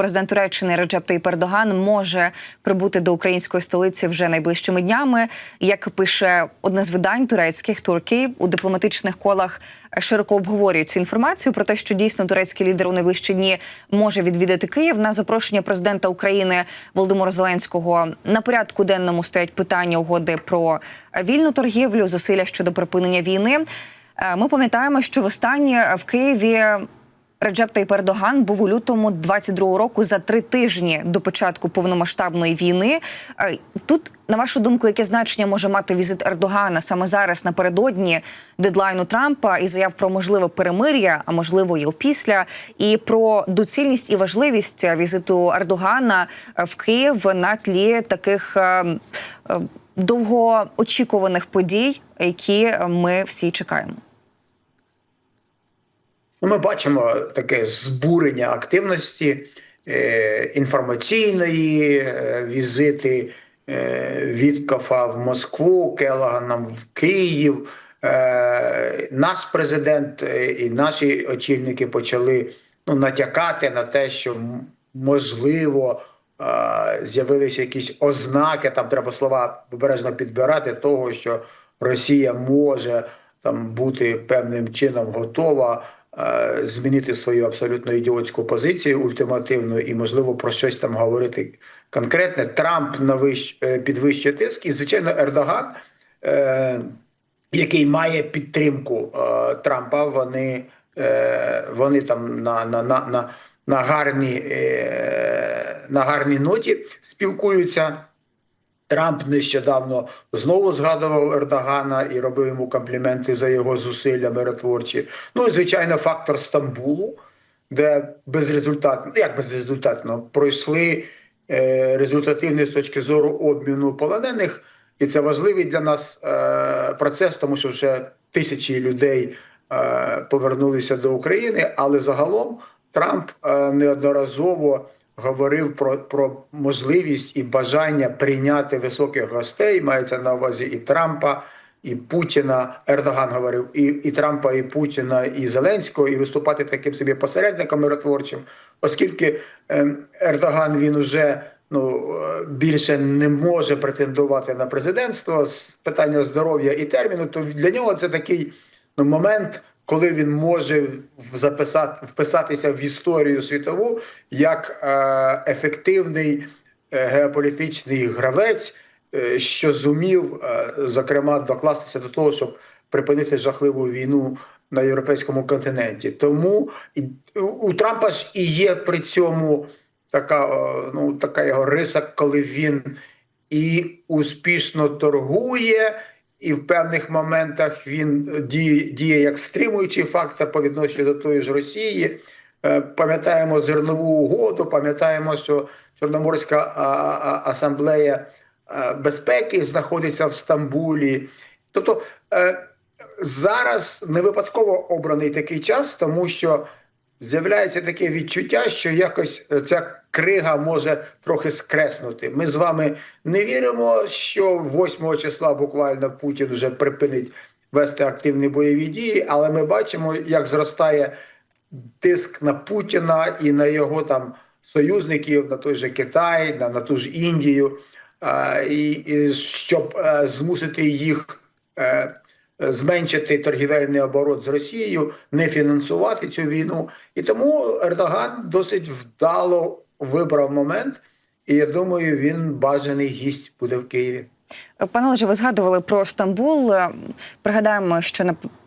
президент Туреччини Реджеп Таyyip Ердоган може прибути до української столиці вже найближчими днями. Як пише одне з видань турецьких Туркій у дипломатичних колах широко обговорюють цю інформацію про те, що дійсно турецький лідер у найближчі дні може відвідати Київ на запрошення президента України Володимира Зеленського. На порядку денному стоять питання угоди про вільну торгівлю, зусилля щодо припинення війни. Е, Ми пам'ятаємо, що востаннє в Києві Реджеп Таyyip Ердоган був у лютому 22-го року за три тижні до початку повномасштабної війни. Е, Тут, на вашу думку, яке значення може мати візит Ердогана саме зараз напередодні дедлайну Трампа і заяв про можливе перемир'я, а можливо і опісля, і про доцільність і важливість візиту Ердогана е, в Київ на тлі таких е, довгоочікуваних подій, які ми всі чекаємо. Ну, Ми бачимо таке збурення активності е, інформаційної, е, візити е, Віткафа в Москву, Келагана в Київ. Наш президент і наші очільники почали ну, натякати на те, що можливо з'явилися якісь ознаки, там треба слова обережно підбирати, того, що Росія може там бути певним чином готова змінити свою абсолютно ідіотську позицію ультимативну і, можливо, про щось там говорити конкретне. Трамп навищ, е, підвищує тиск, і звичайно, Ердоган, е, який має підтримку е, Трампа, вони, е, вони там на, на, на, на, на, гарній, е, на гарній ноті спілкуються. Трамп нещодавно знову згадував Ердогана і робив йому компліменти за його зусилля миротворчі. Ну і звичайно, фактор Стамбулу, де безрезультатно, ну, як безрезультатно пройшли е, результативний з точки зору обміну полонених, і це важливий для нас е, процес, тому що вже тисячі людей е, повернулися до України, але загалом Трамп е, неодноразово говорив про, про можливість і бажання прийняти високих гостей. Мається на увазі і Трампа, і Путіна. Ердоган говорив і, і Трампа, і Путіна, і Зеленського, і виступати таким собі посередником миротворчим, оскільки ем, Ердоган він уже ну е, більше не може претендувати на президентство з питання здоров'я і терміну, то для нього це такий ну, момент, коли він може записати вписатися в історію світову як е, ефективний е, геополітичний гравець, е, що зумів, зокрема, докластися до того, щоб припинити жахливу війну на європейському континенті. Тому у, Трампа ж і є при цьому така, ну, така його риса, коли він і успішно торгує, і в певних моментах він діє, діє як стримуючий фактор по відношенню до тої ж Росії. Е, Пам'ятаємо зернову угоду, пам'ятаємо, що Чорноморська асамблея е, безпеки знаходиться в Стамбулі. Тобто е, зараз не випадково обраний такий час, тому що з'являється таке відчуття, що якось е, ця крига може трохи скреснути. Ми з вами не віримо, що 8 числа буквально Путін вже припинить вести активні бойові дії, але ми бачимо, як зростає тиск на Путіна і на його там союзників, на той же Китай, на, на ту ж Індію, а, і, і щоб е, змусити їх. Е, Зменшити торгівельний оборот з Росією, не фінансувати цю війну, і тому Ердоган досить вдало вибрав момент, і я думаю, він бажаний гість буде в Києві. Пане Олеже, ви згадували про Стамбул. Е, Пригадаємо, що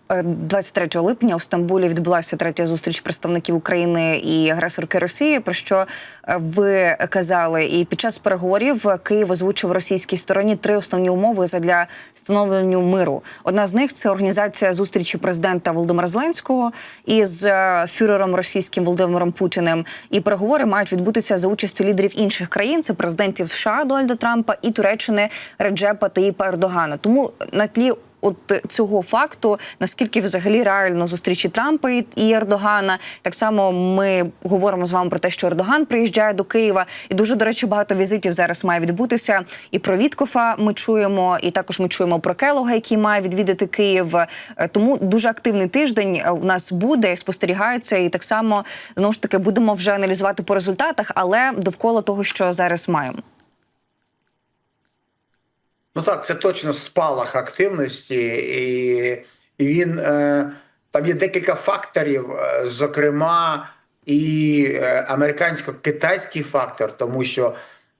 23 липня у Стамбулі відбулася третя зустріч представників України і агресорки Росії. Про що е, ви казали? І під час переговорів Київ озвучив російській стороні три основні умови задля встановлення миру. Одна з них це організація зустрічі президента Володимира Зеленського із е, фюрером російським Володимиром Путіним. І переговори мають відбутися за участю лідерів інших країн. Це президентів США Дональда Трампа і Туреччини Реджепа Таїпа Ердогана. Тому на тлі от цього факту, наскільки взагалі реально зустрічі Трампа і Ердогана. Так само ми говоримо з вами про те, що Ердоган приїжджає до Києва, і дуже до речі, багато візитів зараз має відбутися. І про Віткофа ми чуємо, і також ми чуємо про Келога, який має відвідати Київ. Е, Тому дуже активний тиждень е, у нас буде спостерігається, і так само знову ж таки будемо вже аналізувати по результатах, але довкола того, що зараз маємо. Ну так, це точно спалах активності, і, і він е, там є декілька факторів, е, зокрема, і е, американсько-китайський фактор, тому що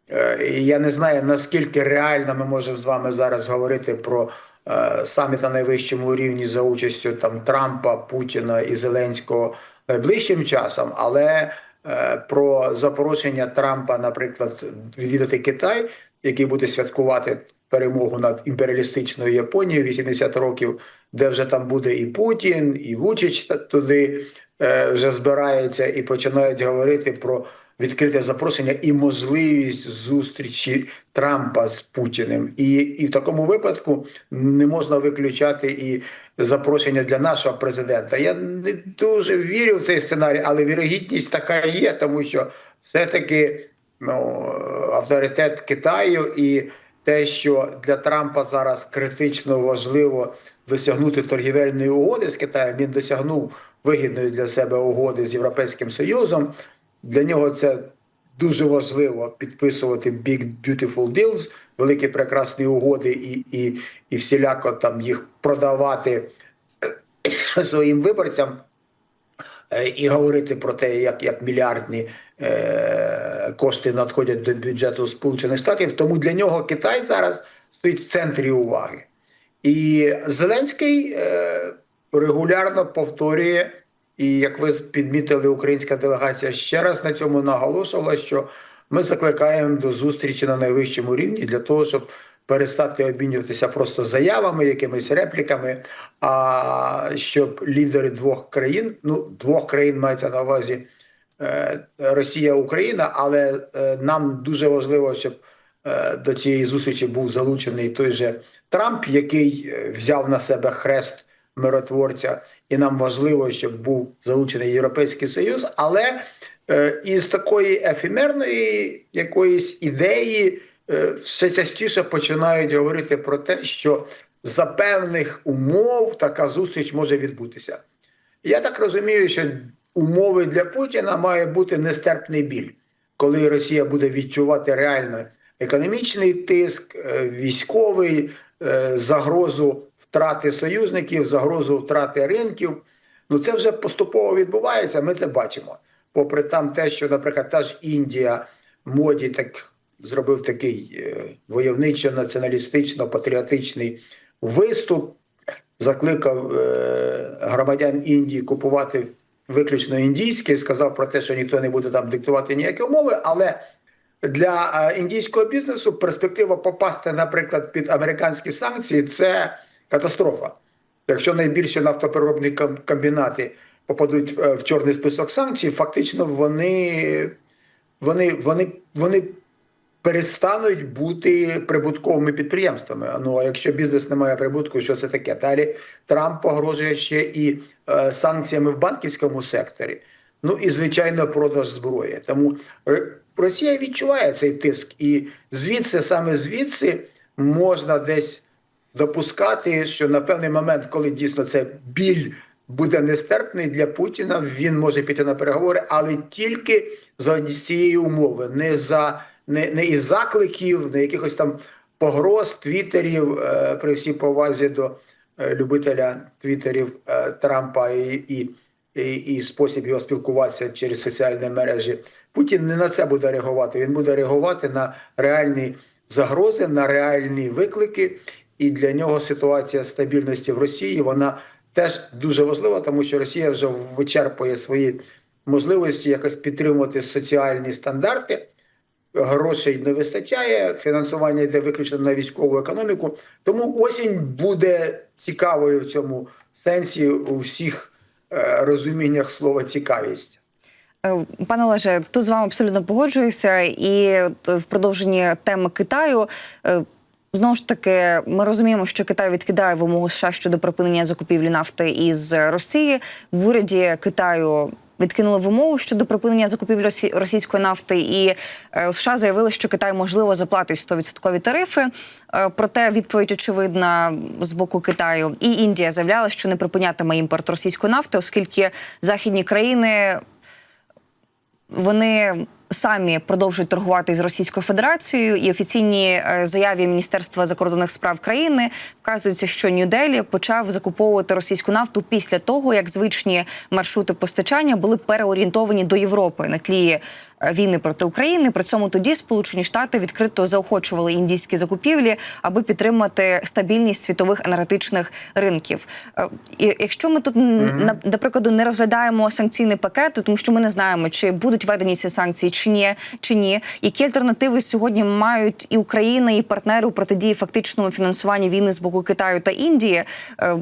е, я не знаю наскільки реально ми можемо з вами зараз говорити про е, саміт на найвищому рівні за участю там Трампа, Путіна і Зеленського найближчим часом, але е, про запрошення Трампа, наприклад, відвідати Китай, який буде святкувати перемогу над імперіалістичною Японією 80 років, де вже там буде і Путін, і Вучич туди е, вже збираються і починають говорити про відкрите запрошення і можливість зустрічі Трампа з Путіним. І, і в такому випадку не можна виключати і запрошення для нашого президента. Я не дуже вірю в цей сценарій, але вірогідність така є, тому що все-таки ну, авторитет Китаю і те, що для Трампа зараз критично важливо досягнути торгівельної угоди з Китаєм, він досягнув вигідної для себе угоди з Європейським Союзом. Для нього це дуже важливо підписувати Big Beautiful Deals, великі прекрасні угоди, і, і, і всіляко там їх продавати своїм виборцям. Е, і говорити про те, як, як мільярдні е, кошти надходять до бюджету Сполучених Штатів. Тому для нього Китай зараз стоїть в центрі уваги. І Зеленський е, регулярно повторює, і як ви підмітили, українська делегація ще раз на цьому наголошувала, що ми закликаємо до зустрічі на найвищому рівні для того, щоб перестати обмінюватися просто заявами, якимись репліками, а щоб лідери двох країн, ну двох країн мається на увазі Росія, Україна, але е, нам дуже важливо, щоб е, до цієї зустрічі був залучений той же Трамп, який е, взяв на себе хрест миротворця, і нам важливо, щоб був залучений Європейський Союз, але е, із такої ефемерної якоїсь ідеї е, все частіше починають говорити про те, що за певних умов така зустріч може відбутися. Я так розумію, що умови для Путіна має бути нестерпний біль, коли Росія буде відчувати реально економічний тиск, е, військовий, е, загрозу втрати союзників, загрозу втрати ринків. Ну це вже поступово відбувається. Ми це бачимо. Попри там те, що, наприклад, та ж Індія моді так зробив такий е, войовничо-націоналістично-патріотичний виступ, закликав громадян Індії купувати виключно індійський, сказав про те, що ніхто не буде там диктувати ніякі умови, але для е, індійського бізнесу перспектива попасти, наприклад, під американські санкції це катастрофа. Якщо найбільші нафтопереробні ком- комбінати попадуть е, в чорний список санкцій, фактично вони, вони, вони, вони перестануть бути прибутковими підприємствами. Ну а якщо бізнес не має прибутку, що це таке? Далі Трамп погрожує ще і е, санкціями в банківському секторі. Ну і звичайно, продаж зброї. Тому Росія відчуває цей тиск, і звідси, саме звідси, можна десь допускати, що на певний момент, коли дійсно це біль буде нестерпний для Путіна, він може піти на переговори, але тільки за цієї умови, не за не, не із закликів, не якихось там погроз, твіттерів, е, при всій повазі до е, любителя твіттерів е, Трампа і, і, і, і спосіб його спілкуватися через соціальні мережі. Путін не на це буде реагувати. Він буде реагувати на реальні загрози, на реальні виклики. І для нього ситуація стабільності в Росії вона теж дуже важлива, тому що Росія вже вичерпує свої можливості якось підтримувати соціальні стандарти. Грошей не вистачає, фінансування йде виключно на військову економіку. Тому осінь буде цікавою в цьому сенсі у всіх е, розуміннях слова цікавість. Е, Пане Олеже, тут з вами абсолютно погоджуюся. І в продовженні теми Китаю е, Знову ж таки, ми розуміємо, що Китай відкидає вимогу США щодо припинення закупівлі нафти із Росії. В уряді Китаю відкинули вимогу щодо припинення закупівлі російської нафти, і е, США заявили, що Китай можливо заплатить 100% тарифи. Е, Проте відповідь очевидна з боку Китаю. І Індія заявляла, що не припинятиме імпорт російської нафти, оскільки західні країни вони самі продовжують торгувати з Російською Федерацією, і офіційні е, заяві Міністерства закордонних справ країни вказується, що Нью-Делі почав закуповувати російську нафту після того, як звичні маршрути постачання були переорієнтовані до Європи на тлі е, війни проти України. При цьому тоді Сполучені Штати відкрито заохочували індійські закупівлі, аби підтримати стабільність світових енергетичних ринків. Е, І якщо ми тут на, до прикладу не розглядаємо санкційний пакет, тому що ми не знаємо, чи будуть введені ці санкції, чи ні, чи ні, які альтернативи сьогодні мають і Україна, і партнери у протидії фактичному фінансуванню війни з боку Китаю та Індії. Е,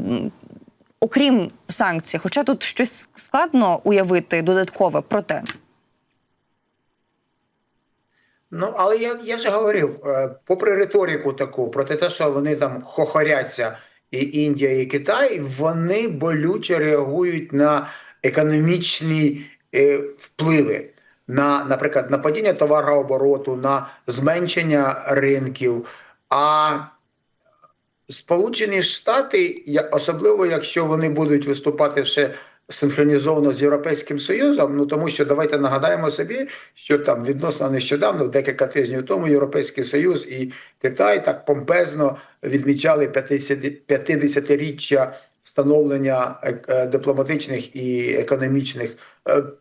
Окрім санкцій, хоча тут щось складно уявити додаткове, проте Ну, але я, я вже говорив, е, попри риторику таку, проти те, що вони там хохоряться, і Індія, і Китай, вони болюче реагують на економічні е, впливи, на, наприклад, на падіння товарообороту, на зменшення ринків. А Сполучені Штати, особливо якщо вони будуть виступати ще синхронізовано з Європейським Союзом, ну тому що давайте нагадаємо собі, що там відносно нещодавно, декілька тижнів тому, Європейський Союз і Китай так помпезно відмічали 50 50-річчя встановлення е, е, дипломатичних і економічних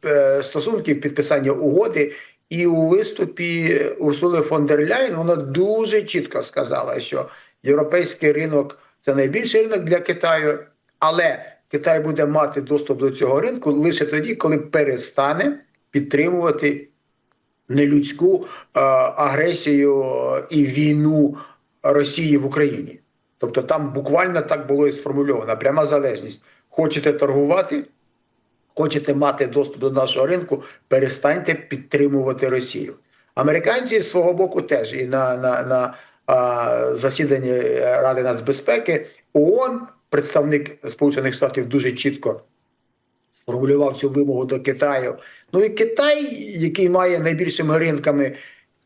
е, стосунків, підписання угоди. І у виступі Урсули фон дер Ляйн вона дуже чітко сказала, що європейський ринок це найбільший ринок для Китаю, але Китай буде мати доступ до цього ринку лише тоді, коли перестане підтримувати нелюдську е, агресію і війну Росії в Україні. Тобто там буквально так було і сформульовано пряма залежність. Хочете торгувати, хочете мати доступ до нашого ринку, перестаньте підтримувати Росію. Американці з свого боку теж і на, на, на а, засіданні Ради нацбезпеки ООН, представник Сполучених Штатів, дуже чітко сформулював цю вимогу до Китаю. Ну і Китай, який має найбільшими ринками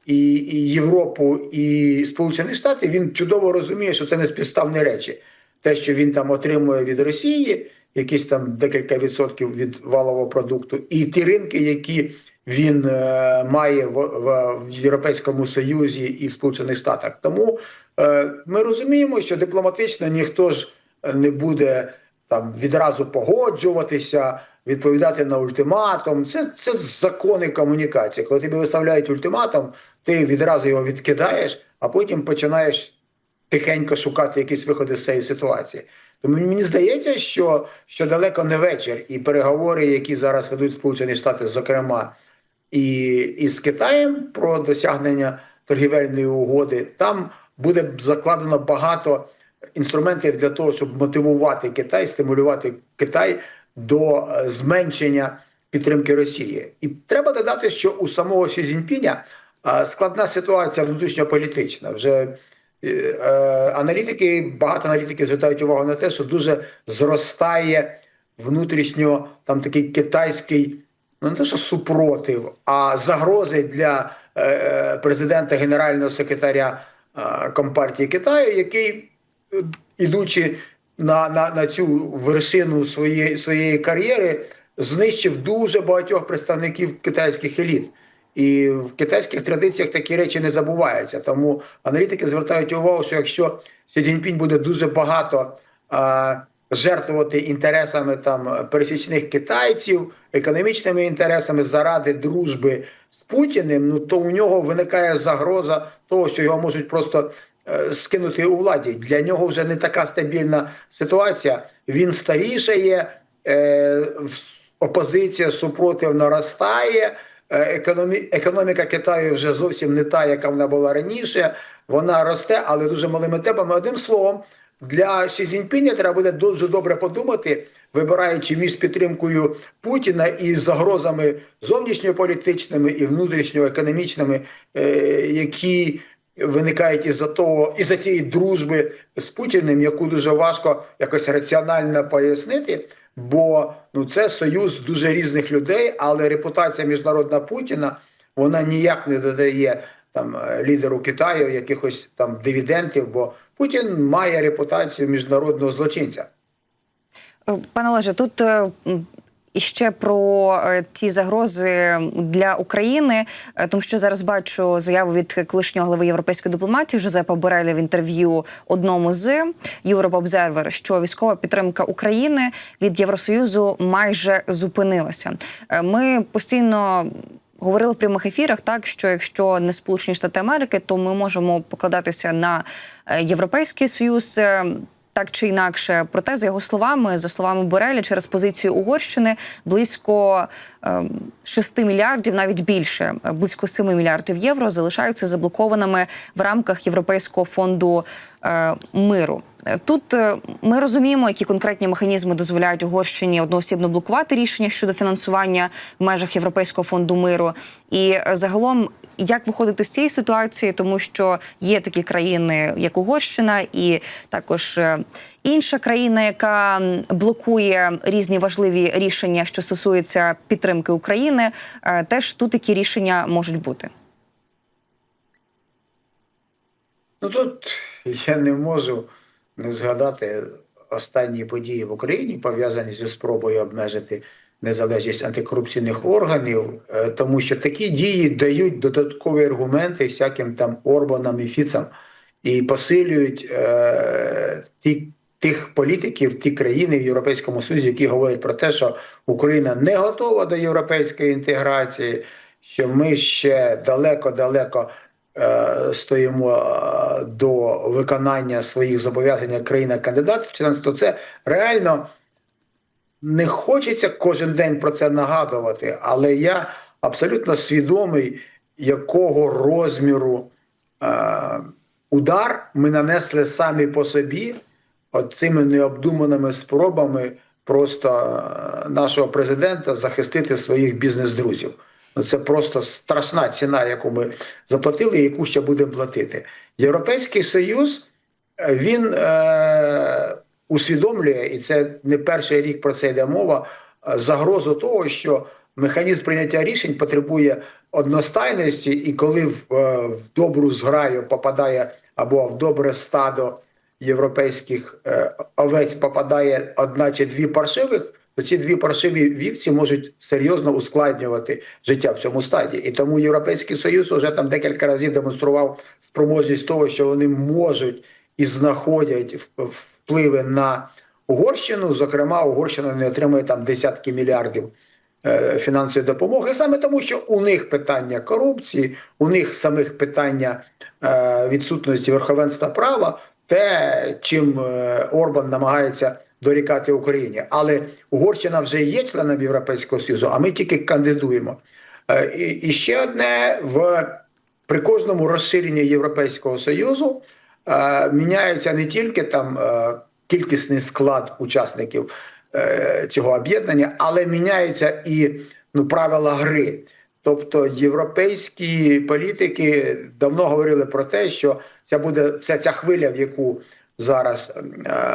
і, і Європу, і Сполучені Штати, він чудово розуміє, що це не співставні речі. Те, що він там отримує від Росії, якісь там декілька відсотків від валового продукту, і ті ринки, які він е, має в, в, в Європейському Союзі і в Сполучених Штатах. Тому е, ми розуміємо, що дипломатично ніхто ж не буде там відразу погоджуватися, відповідати на ультиматум. Це, це закони комунікації. Коли тобі виставляють ультиматум, ти відразу його відкидаєш, а потім починаєш тихенько шукати якісь виходи з цієї ситуації. Тому мені здається, що, що далеко не вечір, і переговори, які зараз ведуть Сполучені Штати, зокрема, і, і з Китаєм про досягнення торгівельної угоди, там буде закладено багато інструментів для того, щоб мотивувати Китай, стимулювати Китай до е, зменшення підтримки Росії. І треба додати, що у самого Ші Цзіньпіня е, складна ситуація внутрішньополітична. Вже е, аналітики, багато аналітиків звертають увагу на те, що дуже зростає внутрішньо там такий китайський. Ну, не те, що супротив, а загрози для е, президента генерального секретаря е, Компартії Китаю, який, ідучи на, на, на цю вершину своєї, своєї кар'єри, знищив дуже багатьох представників китайських еліт. І в китайських традиціях такі речі не забуваються. Тому аналітики звертають увагу, що якщо Сі Цзіньпінь буде дуже багато е, жертвувати інтересами там пересічних китайців, економічними інтересами заради дружби з Путіним, ну то у нього виникає загроза того, що його можуть просто скинути у владі. Для нього вже не така стабільна ситуація. Він старішає, е, опозиція супротив наростає. Е, Економі... Економіка Китаю вже зовсім не та, яка вона була раніше. Вона росте, але дуже малими темпами. Одним словом, для Ші Цзіньпіня треба буде дуже добре подумати, вибираючи між підтримкою Путіна і загрозами зовнішньополітичними і внутрішньоекономічними, е, які виникають із-за того, із-за цієї дружби з Путіним, яку дуже важко якось раціонально пояснити. Бо ну це союз дуже різних людей, але репутація міжнародна Путіна вона ніяк не додає там е, лідеру Китаю якихось там дивідендів, бо Путін має репутацію міжнародного злочинця. Е, Пане Олеже, тут е, м, іще про е, ті загрози для України, е, тому що зараз бачу заяву від колишнього голови європейської дипломатії Жозепа Бореля в інтерв'ю одному з Europe Observer, що військова підтримка України від Євросоюзу майже зупинилася. Е, Ми постійно. Говорили в прямих ефірах, так що якщо не Сполучені Штати Америки, то ми можемо покладатися на Європейський Союз. Так чи інакше, проте за його словами, за словами Бореля, через позицію Угорщини близько е, 6 мільярдів, навіть більше, е, близько 7 мільярдів євро залишаються заблокованими в рамках Європейського фонду е, миру. Е, Тут ми розуміємо, які конкретні механізми дозволяють Угорщині одноосібно блокувати рішення щодо фінансування в межах Європейського фонду миру. І загалом, як виходити з цієї ситуації, тому що є такі країни, як Угорщина, і також е, інша країна, яка блокує різні важливі рішення, що стосуються підтримки України. Е, Теж тут такі рішення можуть бути. Ну тут я не можу не згадати останні події в Україні, пов'язані зі спробою обмежити незалежність антикорупційних органів, е, тому що такі дії дають додаткові аргументи всяким там Орбанам і Фіцам і посилюють е, ті. Тих політиків, ті країни в Європейському Союзі, які говорять про те, що Україна не готова до європейської інтеграції, що ми ще далеко-далеко е, стоїмо е, до виконання своїх зобов'язань як країна-кандидат в членство, це реально не хочеться кожен день про це нагадувати, але я абсолютно свідомий, якого розміру е, удар ми нанесли самі по собі цими необдуманими спробами просто е, нашого президента захистити своїх бізнес-друзів. Ну, це просто страшна ціна, яку ми заплатили, і яку ще будемо платити. Європейський Союз е, він е, усвідомлює, і це не перший рік про це йде мова. е, Загрозу того, що механізм прийняття рішень потребує одностайності, і коли в, е, в добру зграю попадає або в добре стадо європейських е, овець попадає одна чи дві паршивих, то ці дві паршиві вівці можуть серйозно ускладнювати життя в цьому стаді. І тому Європейський Союз вже там декілька разів демонстрував спроможність того, що вони можуть і знаходять впливи на Угорщину. Зокрема, Угорщина не отримує там десятки мільярдів е, фінансової допомоги, саме тому, що у них питання корупції, у них самих питання е, відсутності верховенства права, те, чим е, Орбан намагається дорікати Україні. Але Угорщина вже є членом Європейського Союзу, а ми тільки кандидуємо. І ще одне в при кожному розширенні Європейського Союзу е, міняється не тільки там е, кількісний склад учасників е, цього об'єднання, але міняються і ну, правила гри. Тобто європейські політики давно говорили про те, що ця буде ця, ця хвиля, в яку зараз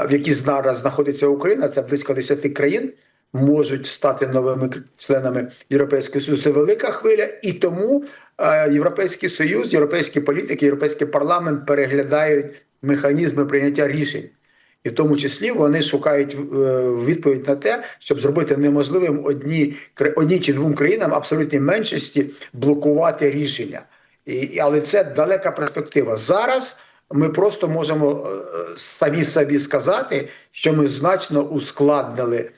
в якій зараз знаходиться Україна, це близько 10 країн. Можуть стати новими членами Європейського Союзу. Це велика хвиля, і тому е, Європейський Союз, європейські політики, європейський парламент переглядають механізми прийняття рішень, і в тому числі вони шукають е, відповідь на те, щоб зробити неможливим одні одній чи двом країнам абсолютній меншості блокувати рішення. І, але це далека перспектива. Зараз ми просто можемо е, самі собі сказати, що ми значно ускладнили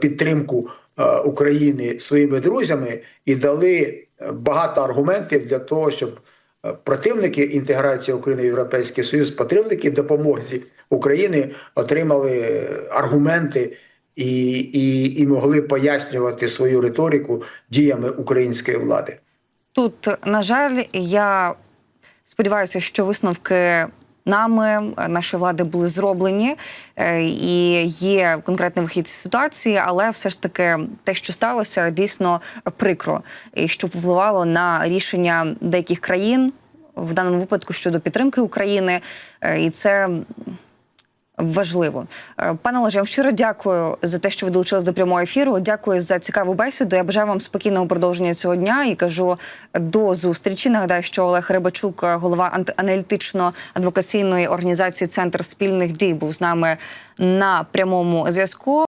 підтримку е, України своїми друзями і дали е, багато аргументів для того, щоб е, противники інтеграції України в Європейський Союз, противники допомоги України отримали е, аргументи і, і, і могли пояснювати свою риторику діями української влади. Тут, на жаль, я сподіваюся, що висновки нами, наші влади були зроблені, е, і є конкретний вихід з ситуації, але все ж таки те, що сталося, дійсно прикро, і що впливало на рішення деяких країн. в даному випадку щодо підтримки України, Е, і це важливо. Е, Пане Олеже, я вам щиро дякую за те, що ви долучились до прямого ефіру. Дякую за цікаву бесіду. Я бажаю вам спокійного продовження цього дня і кажу до зустрічі. Нагадаю, що Олег Рибачук, е, голова аналітично-адвокаційної організації Центр спільних дій, був з нами на прямому зв'язку.